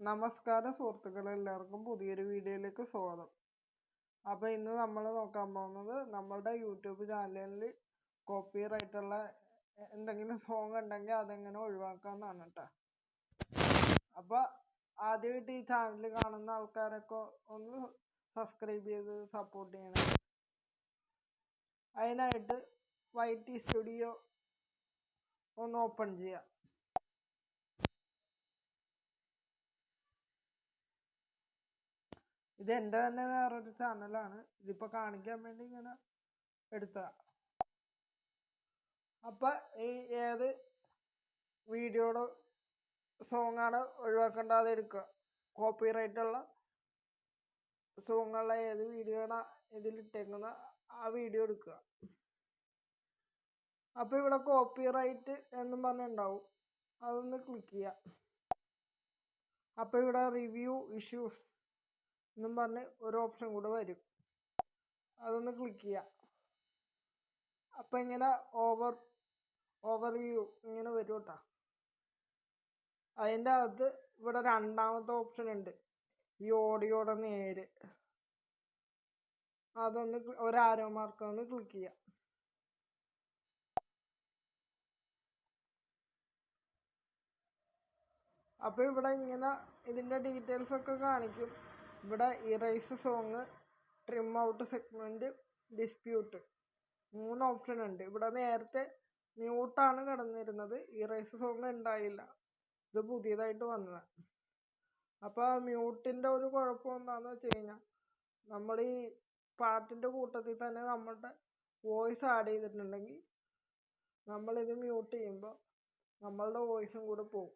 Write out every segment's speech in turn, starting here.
നമസ്കാരം സുഹൃത്തുക്കളെ എല്ലാവർക്കും പുതിയൊരു വീഡിയോയിലേക്ക് സ്വാഗതം. അപ്പോൾ ഇന്ന് നമ്മൾ നോക്കാൻ പോകുന്നത് നമ്മളുടെ യൂട്യൂബ് ചാനലിൽ കോപ്പി റൈറ്റുള്ള എന്തെങ്കിലും സോങ് ഉണ്ടെങ്കിൽ അതെങ്ങനെ ഒഴിവാക്കാമെന്നാണ് കേട്ടോ. അപ്പോൾ ആദ്യമായിട്ട് ഈ ചാനൽ കാണുന്ന ആൾക്കാരൊക്കെ ഒന്ന് സബ്സ്ക്രൈബ് ചെയ്ത് സപ്പോർട്ട് ചെയ്യണം. അതിനായിട്ട് വൈ ടി സ്റ്റുഡിയോ ഒന്ന് ഓപ്പൺ ചെയ്യാം. ഇത് എന്റെ തന്നെ വേറൊരു ചാനലാണ്. ഇതിപ്പോൾ കാണിക്കാൻ വേണ്ടി ഇങ്ങനെ എടുത്ത. അപ്പം ഈ ഏത് വീഡിയോയുടെ സോങ്ങാണ് ഒഴിവാക്കേണ്ടാതെ എടുക്കുക. ഉള്ള സോങ്ങുള്ള ഏത് വീഡിയോയാണ് ഇതിലിട്ടേക്കുന്ന ആ വീഡിയോ എടുക്കുക. അപ്പോൾ ഇവിടെ കോപ്പി റൈറ്റ് എന്നും പറഞ്ഞുണ്ടാവും അതൊന്ന് ക്ലിക്ക് ചെയ്യാം അപ്പോൾ ഇവിടെ റിവ്യൂ ഇഷ്യൂസ്. എന്നും പറഞ്ഞ് ഒരു ഓപ്ഷൻ കൂടെ വരും. അതൊന്ന് ക്ലിക്ക് ചെയ്യാം. അപ്പം ഇങ്ങനെ ഓവർ ഓവർവ്യൂ ഇങ്ങനെ വരും കേട്ടോ അതിന്റെ അകത്ത് ഇവിടെ രണ്ടാമത്തെ ഓപ്ഷൻ ഉണ്ട്. ഈ ഓഡിയോടെ നേര്. അതൊന്ന് ഒരു ആരോ മാർക്ക് ഒന്ന് ക്ലിക്ക് ചെയ്യാം. അപ്പോൾ ഇവിടെ ഇങ്ങനെ ഇതിന്റെ ഡീറ്റെയിൽസ് ഒക്കെ കാണിക്കും. ഇവിടെ erase song trim out segment dispute മൂന്ന് ഓപ്ഷൻ ഉണ്ട്. ഇവിടെ നേരത്തെ മ്യൂട്ടാണ് കിടന്നിരുന്നത്. ഇറേസ് സോങ് ഉണ്ടായില്ല. ഇത് പുതിയതായിട്ട് വന്നതാണ് അപ്പോൾ മ്യൂട്ടിന്റെ ഒരു കുഴപ്പം എന്താണെന്ന് വെച്ച് കഴിഞ്ഞാൽ നമ്മൾ ഈ പാട്ടിന്റെ കൂട്ടത്തിൽ തന്നെ നമ്മളുടെ വോയിസ് ആഡ് ചെയ്തിട്ടുണ്ടെങ്കിൽ നമ്മളിത് മ്യൂട്ട് ചെയ്യുമ്പോൾ നമ്മളുടെ വോയിസും കൂടെ പോകും.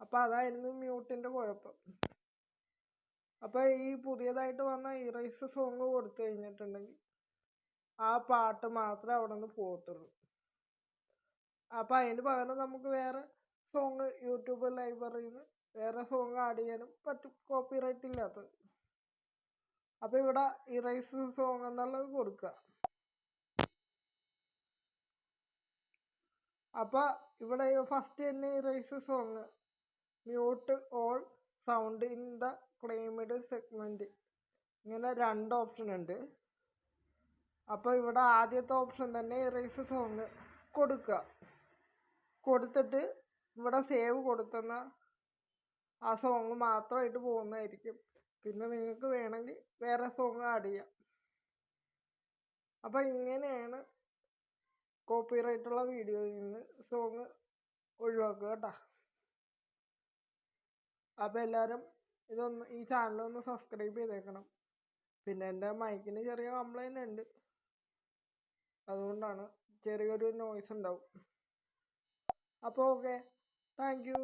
അപ്പോൾ അതായിരുന്നു മ്യൂട്ടിന്റെ കുഴപ്പം. അപ്പോൾ ഈ പുതിയതായിട്ട് വന്ന ഇറൈസ് സോങ് കൊടുത്തു കഴിഞ്ഞിട്ടുണ്ടെങ്കിൽ ആ പാട്ട് മാത്രമേ അവിടെ നിന്ന് പോകത്തുള്ളൂ. അപ്പോൾ അതിന് പകരം നമുക്ക് വേറെ സോങ് യൂട്യൂബ് ലൈബ്രറിയിൽ നിന്ന് വേറെ സോങ് ആഡ് ചെയ്യാനും പറ്റും. കോപ്പി റൈറ്റ് ഇല്ലാത്തത്. അപ്പോൾ ഇവിടെ ഇറൈസ് സോങ് എന്നുള്ളത് കൊടുക്കുക. അപ്പോൾ ഇവിടെ ഫസ്റ്റ് തന്നെ erase song mute all sound in the claimed segment ഇങ്ങനെ രണ്ട് ഓപ്ഷൻ ഉണ്ട്. അപ്പോൾ ഇവിടെ ആദ്യത്തെ ഓപ്ഷൻ തന്നെ ഇറേസ് സോങ് കൊടുക്കുക. കൊടുത്തിട്ട് ഇവിടെ സേവ് കൊടുത്തുന്ന ആ സോങ് മാത്രമായിട്ട് പോകുന്നതായിരിക്കും. പിന്നെ നിങ്ങൾക്ക് വേണമെങ്കിൽ വേറെ സോങ് ആഡ് ചെയ്യാം. അപ്പോൾ ഇങ്ങനെയാണ് കോപ്പിറൈറ്റുള്ള വീഡിയോയിൽ നിന്ന് സോങ് ഒഴിവാക്കുക കേട്ടോ. അപ്പോൾ എല്ലാവരും ഇതൊന്ന് ഈ ചാനൽ ഒന്ന് സബ്സ്ക്രൈബ് ചെയ്തേക്കണം. പിന്നെ എന്റെ മൈക്കിന് ചെറിയ കംപ്ലൈന്റ് ഉണ്ട്. അതുകൊണ്ടാണ് ചെറിയൊരു നോയ്സ് ഉണ്ടാവും. അപ്പോൾ ഓക്കെ താങ്ക് യു